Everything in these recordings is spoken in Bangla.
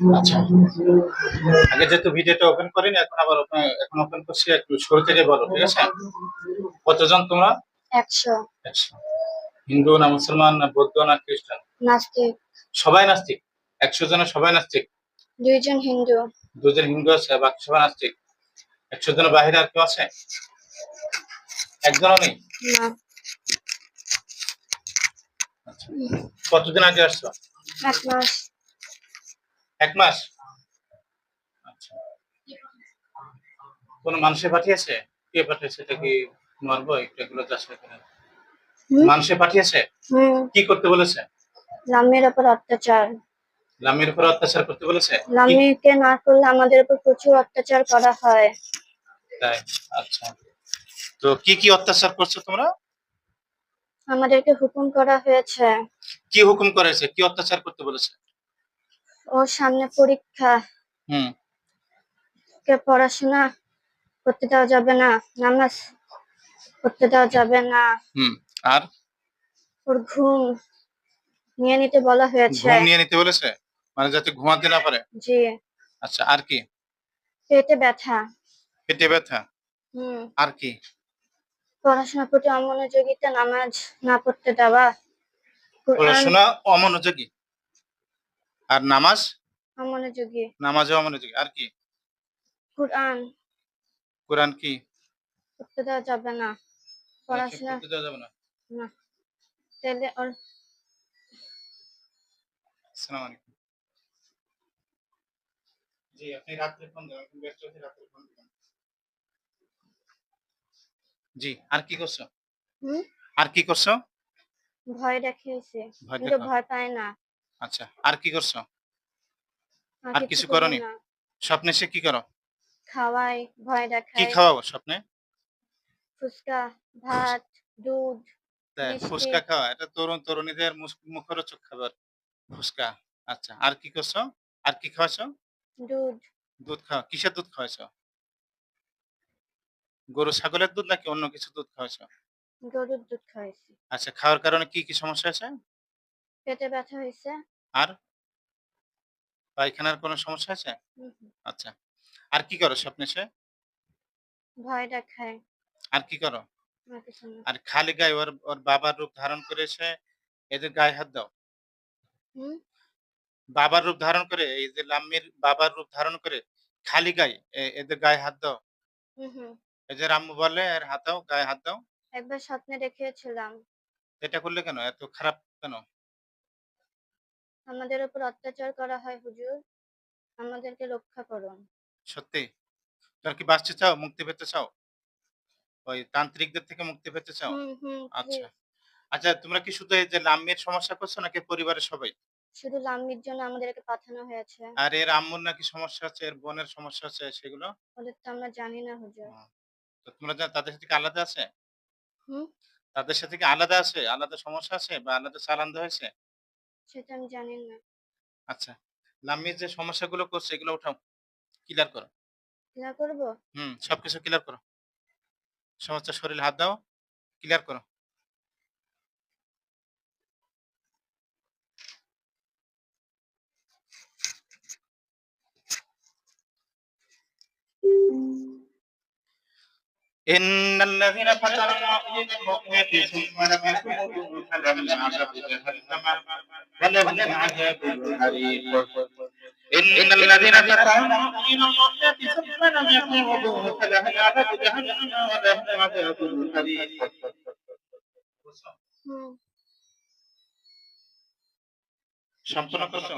আচ্ছা। আগে যেহেতু ভিডিওটা ওপেন করিনি এখন আবার এখন ওপেন করছি একটু শুরু থেকে বলো ঠিক আছে? কতজন তোমরা? একশো। হিন্দু না মুসলমান না বৌদ্ধ না খ্রিস্টান? নাস্তিক। সবাই নাস্তিক? একশো জনের সবাই নাস্তিক? দুইজন হিন্দু। দুজন হিন্দু আছে বাকি সবাই নাস্তিক? একশো জনের বাহিরে আর কেউ আছে? একজনও নেই? না। আচ্ছা। কতদিন আগে আসছো? এক মাস। এক মাস? আচ্ছা। কোন মানুষে পাঠিয়েছে? কে পাঠিয়েছে? এটা কি মারবো? একটু এগুলো চাষ করে মানুষে পাঠিয়েছে? কি করতে বলেছে? লামির ওপর অত্যাচার। লামির উপর অত্যাচার করতে বলেছে? লামিকে না করলে আমাদের উপর প্রচুর অত্যাচার করা হয়। তাই? আচ্ছা। তো কি কি অত্যাচার করছ তোমরা? আমাদেরকে হুকুম করা হয়েছে। কি হুকুম করেছে? কি অত্যাচার করতে বলেছে? ওর সামনে পরীক্ষা। হুম। কে পড়াশোনা করতে দেওয়া যাবে না নামাজ করতে দেওয়া যাবে না। হুম আর? ওর ঘুম নিয়ে নিতে বলা হয়েছে। ঘুম নিয়ে নিতে বলেছে? মানে যাতে ঘুমাতে না পারে? জি। আচ্ছা আর কি? পেটে ব্যথা। পেটে ব্যথা? হুম। আর কি? পড়াশোনার প্রতি অমনোযোগিতা নামাজ না পড়তে দেওয়া। পড়াশোনা অমনোযোগী? আর নামাজ? অমনোযোগী নামাজে অমনোযোগী আর কি? কোরআন। কোরআন কি? পড়তে দেওয়া যাবে না। পড়াশোনা করতে দেওয়া যাবে না। না। তাহলে ওর আসসালামু আলাইকুম। জি আপনি রাত্রে ফোন আপনি ব্যস্ত আছেন রাত্রে ফোন দিবেন জি আর কি করছ? হুম? আর কি করছ? ভয় দেখিয়েছে। কিন্তু ভয় পায় না। আচ্ছা আর কি করছ? আর কিছু করি করোনি? স্বপ্নে সে কি করো? খাওয়াই ভয় দেখাই। কি খাওয়াবো স্বপ্নে? ফুচকা ভাত দুধ ফুচকা খাওয়া এটা তরুণ তরুণীদের মুখরোচক খাবার ফুচকা। আচ্ছা আর কি করছ? আর কি খাওয়াছো? দুধ। দুধ খাওয়া কিসের দুধ খাওয়াছো? গরু ছাগলের দুধ নাকি অন্য কিছু দুধ খাওয়াছো? গরুর দুধ খাওয়াইছি। আচ্ছা খাওয়ার কারণে কি কি সমস্যা আছে পেটে ব্যথা হয়েছে। আর পায়খানার কোনো সমস্যা আছে। আচ্ছা। আর কি করো স্বপ্নে সে? ভয় দেখায়। আর কি করো? আর খালি গায়ে ওর ওর বাবার রূপ ধারণ করে এদের গায়ে হাত দাও। হুম? বাবার রূপ ধারণ করে এই যে লাম্মির বাবার রূপ ধারণ করে খালি গায়ে এদের গায়ে হাত দাও। এই যে রাম্মু বলে এর হাত দাও গায়ে হাত দাও। একবার স্বপ্নে এটা করলে কেন? এত খারাপ কেন? আমাদের উপর অত্যাচার করা হয় হুজুর। আমাদেরকে রক্ষা করুন। সত্যি? তোর কি বাঁচতে চাও? মুক্তি পেতে চাও? ওই তান্ত্রিকদের থেকে মুক্তি পেতে চাও? আচ্ছা। আচ্ছা তোমরা কি শুধু এই যে লাম্মির সমস্যা করছ নাকি পরিবারের সবাই? শুধু লাম্মির জন্য আমাদেরকে পাঠানো হয়েছে। আর এর আম্মুর নাকি সমস্যা আছে? এর বোনের সমস্যা আছে সেগুলো? ওদের তো আমরা জানি না হুজুর। তো তোমরা জানো তাদের সাথে কি আলাদা আছে? হুম? তাদের সাথে কি আলাদা আছে? আলাদা সমস্যা আছে বা আলাদা চালান দেওয়া হয়েছে? সেটা আমি জানি না আচ্ছা লাম্মির যে সমস্যাগুলো করছে এগুলো উঠাও ক্লিয়ার করো না করবো হুম সবকিছু ক্লিয়ার করো সমস্ত শরীর হাত দাও ক্লিয়ার করো إن الذين فتنوا المؤمنات ثم لم يتوبوا فلهم عذاب جهنم ولهم عذاب الحريق إن الذين فتنوا المؤمنات ثم لم يتوبوا فلهم عذاب جهنم ولهم عذاب الحريق হুম সম্পূর্ণ করছো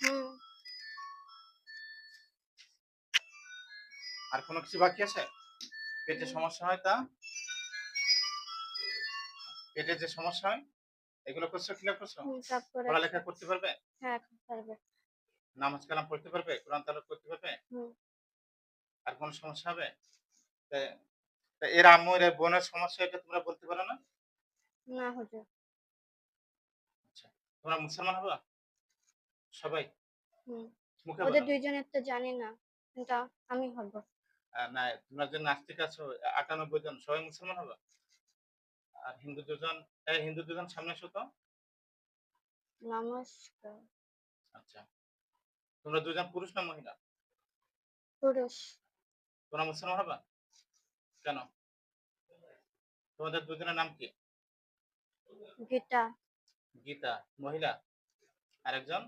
হুম আর কোনো কিছু বাকি আছে পেটে সমস্যা হয় তা পেটে যে সমস্যা হয় এগুলো করছ ক্লিয়ার করছ? পড়ালেখা করতে পারবে? হ্যাঁ পারবে। নামাজ কালাম পড়তে পারবে? কোরআন করতে পারবে? আর কোনো সমস্যা হবে? এর আম্মু এর বোনের সমস্যা এটা তোমরা বলতে পারো না? না হুজুর। তোমরা মুসলমান হবে? সবাই? মুখে ওদের। দুইজনের তো জানি না কিন্তু আমি হব। না তোমরা যে নাস্তিক আছো আটানব্বই জন সবাই মুসলমান হবে? আর হিন্দু দুজন হিন্দু দুজন সামনে এসো তো নমস্কার। আচ্ছা। তোমরা দুজন পুরুষ না মহিলা? পুরুষ। তোমরা মুসলমান হবা? কেন? তোমাদের দুজনের নাম কি? গীতা। গীতা। মহিলা? আরেকজন?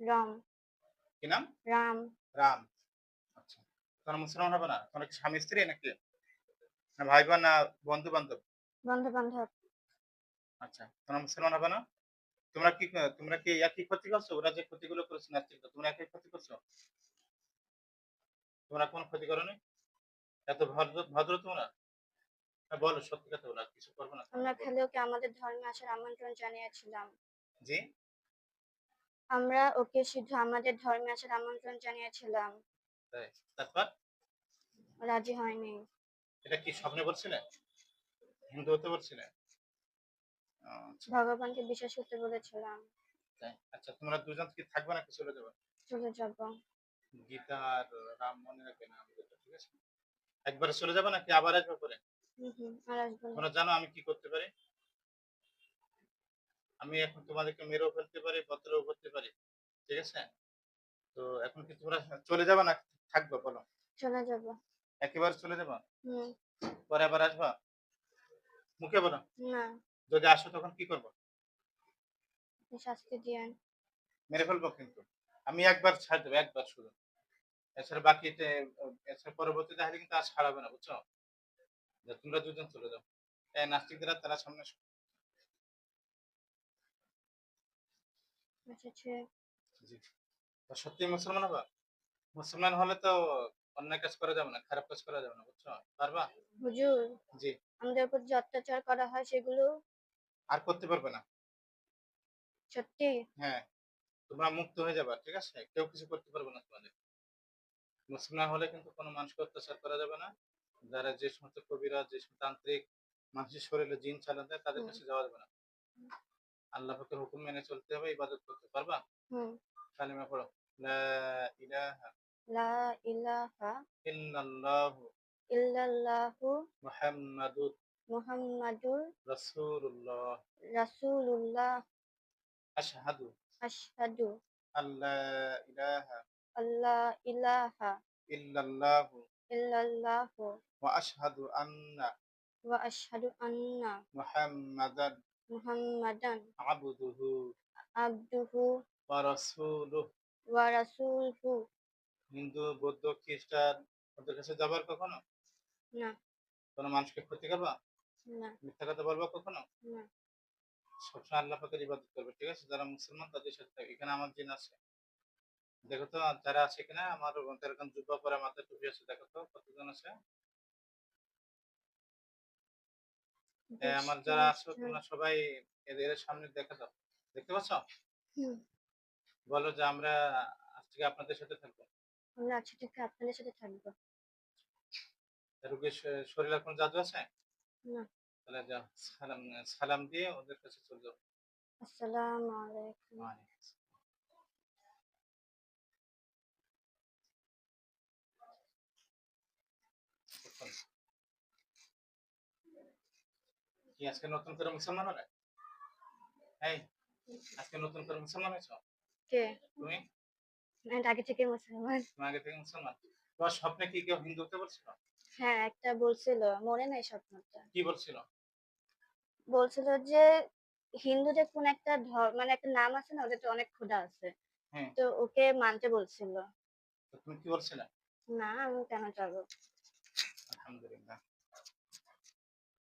রাম। কি নাম? রাম। রাম। আচ্ছা। তোমরা মুসলমান হবে না? তোমরা স্বামী স্ত্রী নাকি? না ভাই বোন না বন্ধু বান্ধব বন্ধু বান্ধব। আচ্ছা তোমরা মুসলমান হবে না? তোমরা কি তোমরা কি একই ক্ষতি করছ? ওরা যে ক্ষতিগুলো করেছে নাস্তিক তোমরা একই ক্ষতি করছ? তোমরা কোনো ক্ষতি এত ভদ্র ভদ্র তোমরা? হ্যাঁ, বলো সত্যি কথা বলো কিছু করব না। আমরা খালি ওকে আমাদের ধর্মে আসার আমন্ত্রণ জানিয়েছিলাম। জি? আমরা ওকে শুধু আমাদের ধর্মে আসার আমন্ত্রণ জানিয়েছিলাম। তারপর? রাজি হয়নি। এটা কি স্বপ্নে বলছিলে? হিন্দু হতে ও, আচ্ছা। ভগবানকে বিশ্বাস করতে বলেছিলাম। আচ্ছা তোমরা দুজন কি থাকবে নাকি চলে যাবে? চলে যাব। গীতা আর রাম মনে রাখবে না ঠিক আছে? একবারে চলে যাবে নাকি আবার আসবে পরে? তোমরা জানো আমি কি করতে পারি? আমি এখন তোমাদেরকে মেরেও ফেলতে পারি পত্রও করতে পারি ঠিক আছে? তো এখন কি তোমরা চলে যাবে না থাকবে বলো? চলে যাব। একেবারে চলে যাবে? হুম। পরে আবার আসবা? মুখে বলো। না। যদি আসো তখন কি করব? শাস্তি দিয়েন। মেরে ফেলব কিন্তু। আমি একবার ছাড় দেবো একবার শুধু। এছাড়া বাকি এছাড়া পরবর্তীতে আসলে কিন্তু আর ছাড়াবে না বুঝছ? তোমরা দুজন চলে যাও। এই নাস্তিকরা তারা সামনে। আচ্ছা জি। সত্যি মুসলমান হবা? মুসলমান হলে তো অন্যায় কাজ করা যাবে না খারাপ কাজ করা যাবে না বুঝছ? পারবা? হুজুর। জি। আমাদের উপর যে অত্যাচার করা হয় সেগুলো আর করতে পারবে না। সত্যি? হ্যাঁ। তোমরা মুক্ত হয়ে যাবে ঠিক আছে? কেউ কিছু করতে পারবে না তোমাদের। মুসলমান হলে কিন্তু কোনো মানুষকে অত্যাচার করা যাবে না। যারা যে সমস্ত কবিরা যে সমস্ত তান্ত্রিক মানুষের শরীরে জিন চালান দেয় তাদের কাছে যাওয়া যাবে না। আল্লাহ পাকের হুকুম মেনে চলতে হবে ইবাদত করতে পারবা? হুম। কালিমা পড়ো। লা ইলাহা লা ইলাহা ইল্লাল্লাহু ইল্লাল্লাহু মুহাম্মাদুর মুহাম্মাদুর রাসূলুল্লাহ রাসূলুল্লাহ আশহাদু আশহাদু আল্লা ইলাহা আল্লাহ ইলাহা ইল্লাল্লাহু ইল্লাল্লাহু ওয়া আশহাদু আন্না ওয়া আশহাদু আন্না মুহাম্মাদান মুহাম্মাদান আবদুহু আবদুহু ওয়া রাসূলুহু ওয়া রাসূলুহু হিন্দু বৌদ্ধ খ্রিস্টান ওদের কাছে যাবার কখনো? না। কোনো মানুষকে ক্ষতি করবা? না। মিথ্যা কথা বলবা কখনো? না। সবসময় আল্লাহ পাকের ইবাদত করবে ঠিক আছে? যারা মুসলমান তাদের সাথে থাকবে। এখানে আমার জিন আছে। দেখো তো যারা আছে কিনা আমার এরকম জুব্বা পরে মাথায় টুপি আছে দেখো তো কতজন আছে? আমার যারা আছো তোমরা সবাই এদের সামনে দেখা দাও দেখতে পাচ্ছ? বলো যে আমরা আজ থেকে আপনাদের সাথে থাকব। আমরা আজকে থেকে আপনাদের সাথে থাকব। রোগীর শরীরে কোনো জাদু আছে? না। তাহলে যাও সালাম সালাম দিয়ে ওদের কাছে চলে যাও। আসসালামু আলাইকুম। কি আজকে নতুন করে মুসলমান হবে এই আজকে নতুন করে মুসলমান হয়েছো? কে? তুমি? আমি আগে থেকে মুসলমান। আগে থেকে মুসলমান? তোমার স্বপ্নে কি কেউ হিন্দু হতে বলছিল? হ্যাঁ একটা বলছিল। মনে নাই স্বপ্নটা। কি বলছিল? বলছিল যে হিন্দুদের কোন একটা ধর্ম মানে একটা নাম আছে না ওদের তো অনেক ক্ষুধা আছে। হ্যাঁ। তো ওকে মানতে বলছিল। তুমি কি বলছিলে? না আমি কেন যাব? আলহামদুলিল্লাহ।